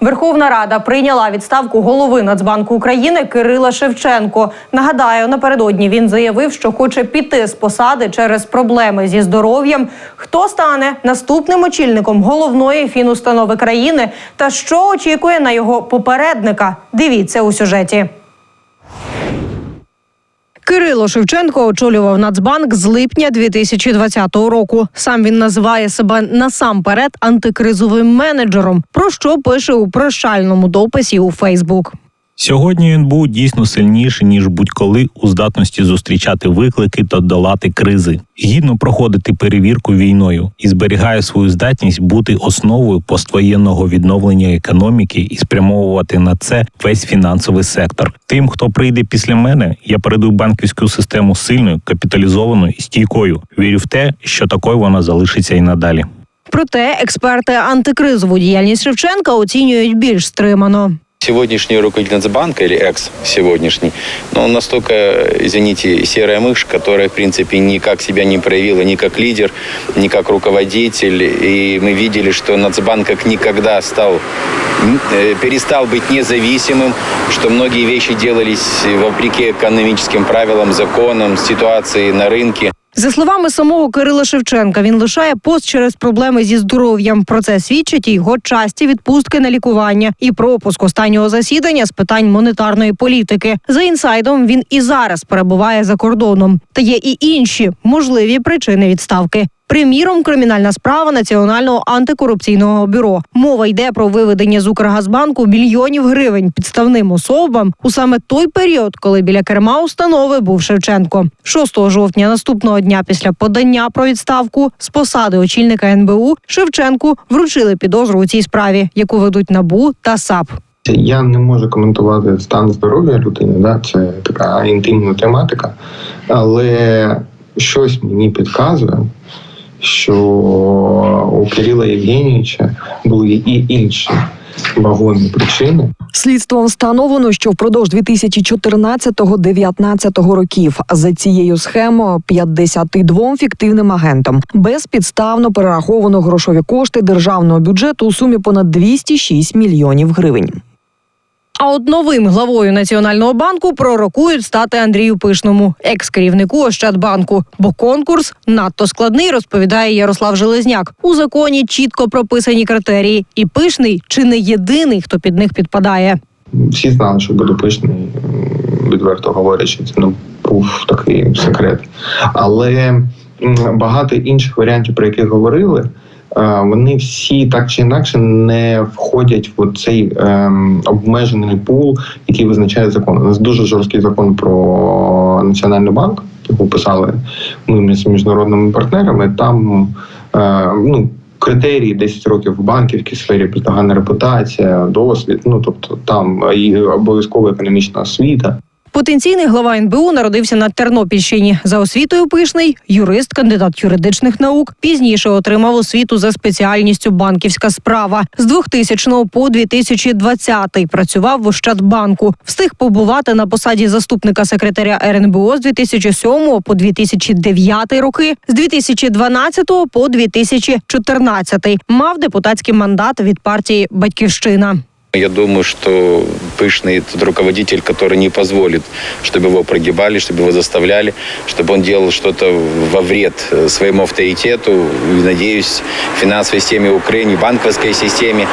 Верховна Рада прийняла відставку голови Нацбанку України Кирила Шевченко. Нагадаю, напередодні він заявив, що хоче піти з посади через проблеми зі здоров'ям. Хто стане наступним очільником головної фінустанови країни та що очікує на його попередника? Дивіться у сюжеті. Кирило Шевченко очолював Нацбанк з липня 2020 року. Сам він називає себе насамперед антикризовим менеджером, про що пише у прощальному дописі у Фейсбук. Сьогодні НБУ дійсно сильніший ніж будь-коли у здатності зустрічати виклики та долати кризи, гідно проходити перевірку війною і зберігає свою здатність бути основою поствоєнного відновлення економіки і спрямовувати на це весь фінансовий сектор. Тим, хто прийде після мене, я передаю банківську систему сильною, капіталізованою і стійкою. Вірю в те, що такою вона залишиться і надалі. Проте експерти антикризову діяльність Шевченка оцінюють більш стримано. Сегодняшний руководитель Нацбанка, или экс-сегодняшний, но он настолько, извините, серая мышь, которая, в принципе, никак себя не проявила ни как лидер, ни как руководитель. И мы видели, что Нацбанк как никогда стал, э, перестал быть независимым, что многие вещи делались вопреки экономическим правилам, законам, ситуации на рынке. За словами самого Кирила Шевченка, він лишає пост через проблеми зі здоров'ям. Про це свідчать його часті відпустки на лікування і пропуск останнього засідання з питань монетарної політики. За інсайдом він і зараз перебуває за кордоном. Та є і інші можливі причини відставки. Приміром, кримінальна справа Національного антикорупційного бюро. Мова йде про виведення з Укргазбанку мільйонів гривень підставним особам у саме той період, коли біля керма установи був Шевченко. 6 жовтня наступного дня після подання про відставку з посади очільника НБУ Шевченку вручили підозру у цій справі, яку ведуть НАБУ та САП. Я не можу коментувати стан здоров'я людини, да? це така інтимна тематика. Але щось мені підказує, що у Кирила Євгенійовича були і інші вагомі причини. Слідством встановлено, що впродовж 2014-2019 років за цією схемою 52 фіктивним агентам безпідставно перераховано грошові кошти державного бюджету у сумі понад 206 мільйонів гривень. А от новим главою Національного банку пророкують стати Андрію Пишному, екс-керівнику Ощадбанку. Бо конкурс надто складний, розповідає Ярослав Железняк. У законі чітко прописані критерії, і пишний чи не єдиний, хто під них підпадає. Всі знали, що буде пишний, відверто говорячи, це ну, був такий секрет. Але багато інших варіантів, про які говорили, е, вони всі так чи інакше не входять в цей ем, обмежений пул, який визначає закон. У нас дуже жорсткий закон про національний банк, яку писали ми з міжнародними партнерами. Там е, ну. Критерії 10 років в банківській сфері, бездоганна репутація, досвід. Ну тобто там і обов'язкова економічна освіта. Потенційний глава НБУ народився на Тернопільщині. За освітою пишний юрист, кандидат юридичних наук. Пізніше отримав освіту за спеціальністю банківська справа. З 2000 по 2020 працював в Ощадбанку. Встиг побувати на посаді заступника секретаря РНБО з 2007 по 2009 роки, з 2012 по 2014. Мав депутатський мандат від партії Батьківщина. Я думаю, что Пышный тот руководитель, который не позволит, чтобы его прогибали, чтобы его заставляли, чтобы он делал что-то во вред э, своему авторитету, и, надеюсь, финансовой системе Украины, банковской системе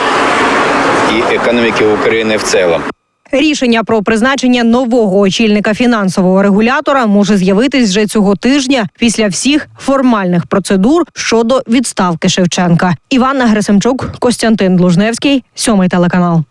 и экономике Украины в целом. Рішення про призначення нового очільника фінансового регулятора може з'явитись вже цього тижня після всіх формальних процедур щодо відставки Шевченка. Іванна Гресимчук, Костянтин Длужневський, сьомий телеканал.